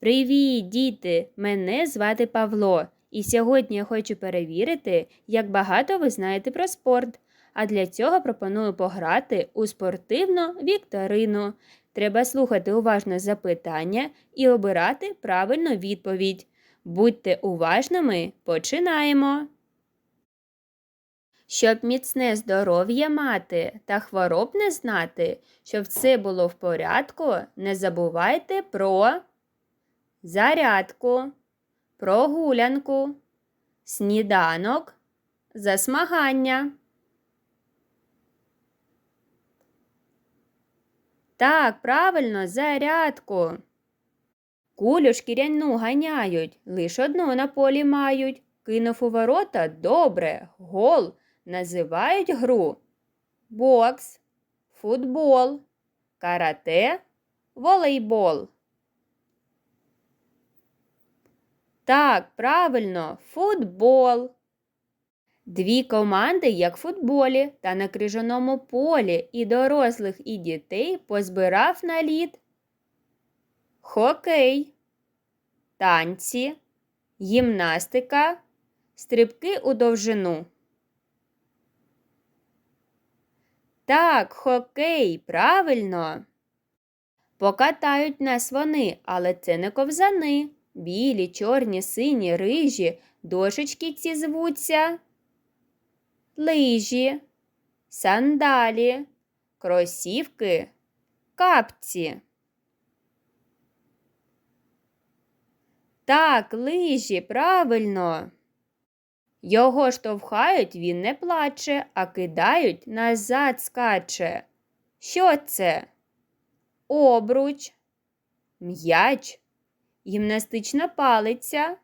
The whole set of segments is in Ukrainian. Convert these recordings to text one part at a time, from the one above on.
Привіт, діти! Мене звати Павло, і сьогодні я хочу перевірити, як багато ви знаєте про спорт. А для цього пропоную пограти у спортивну вікторину. Треба слухати уважно запитання і обирати правильну відповідь. Будьте уважними, починаємо. Щоб міцне здоров'я мати та хвороб не знати, щоб все було в порядку, не забувайте про зарядку, прогулянку, сніданок, засмагання. Так, правильно, зарядку. Кулю шкіряну ганяють, лиш одну на полі мають. Кинув у ворота добре, гол. Називають гру бокс, футбол, карате, волейбол. Так, правильно, футбол. Дві команди, як в футболі, та на крижаному полі і дорослих, і дітей позбирав на лід. Хокей, танці, гімнастика, стрибки у довжину. Так, хокей, правильно. Покатають нас вони, але це не ковзани. Білі, чорні, сині, рижі, дошечки ці звуться. Лижі, сандалі, кросівки, капці. Так, лижі, правильно. Його штовхають, він не плаче, а кидають назад скаче. Що це? Обруч, м'яч, гімнастична палиця,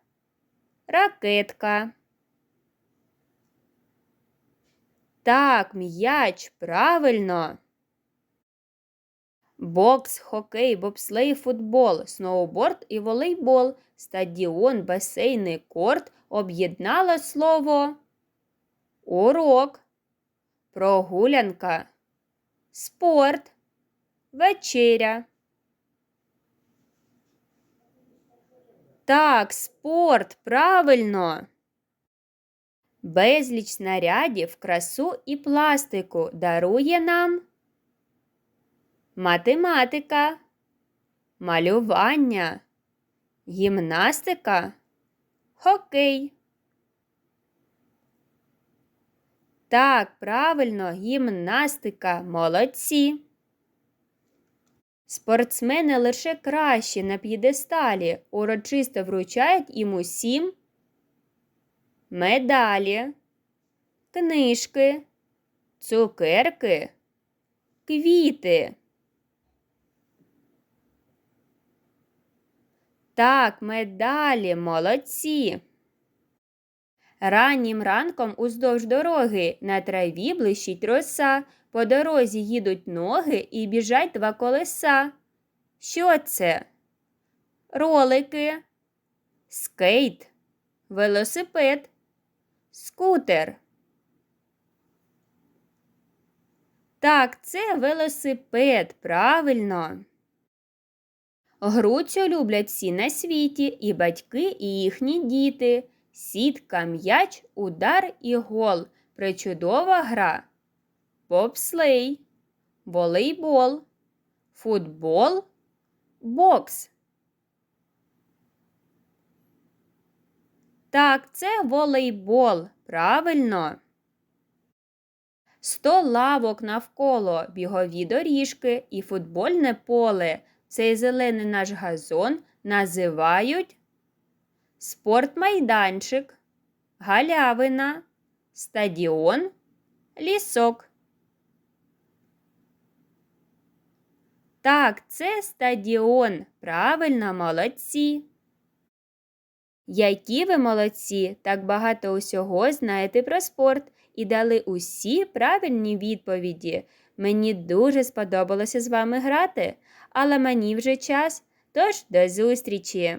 ракетка. Так, м'яч, правильно. Бокс, хокей, бобслей, футбол, сноуборд і волейбол, стадіон, басейний корт. Об'єднало слово. Урок, прогулянка, спорт, вечеря. Так, спорт, правильно. Безліч снарядів, красу і пластику дарує нам математика, малювання, гімнастика, хокей. Так, правильно, гімнастика, молодці. Спортсмени лише кращі на п'єдесталі урочисто вручають їм усім медалі, книжки, цукерки, квіти. Так, медалі, молодці. Раннім ранком уздовж дороги на траві блищить роса. По дорозі їдуть ноги і біжать два колеса. Що це? Ролики, скейт, велосипед, скутер. Так, це велосипед, правильно. Гру цю люблять всі на світі, і батьки, і їхні діти. Сітка, м'яч, удар і гол. Причудова гра. Бобслей, волейбол, футбол, бокс. Так, це волейбол. Правильно. Сто лавок навколо бігові доріжки і футбольне поле. Цей зелений наш газон називають спортмайданчик, галявина, стадіон, лісок. Так, це стадіон. Правильно, молодці. Які ви молодці, так багато усього знаєте про спорт і дали усі правильні відповіді. Мені дуже сподобалося з вами грати, але мені вже час. Тож до зустрічі!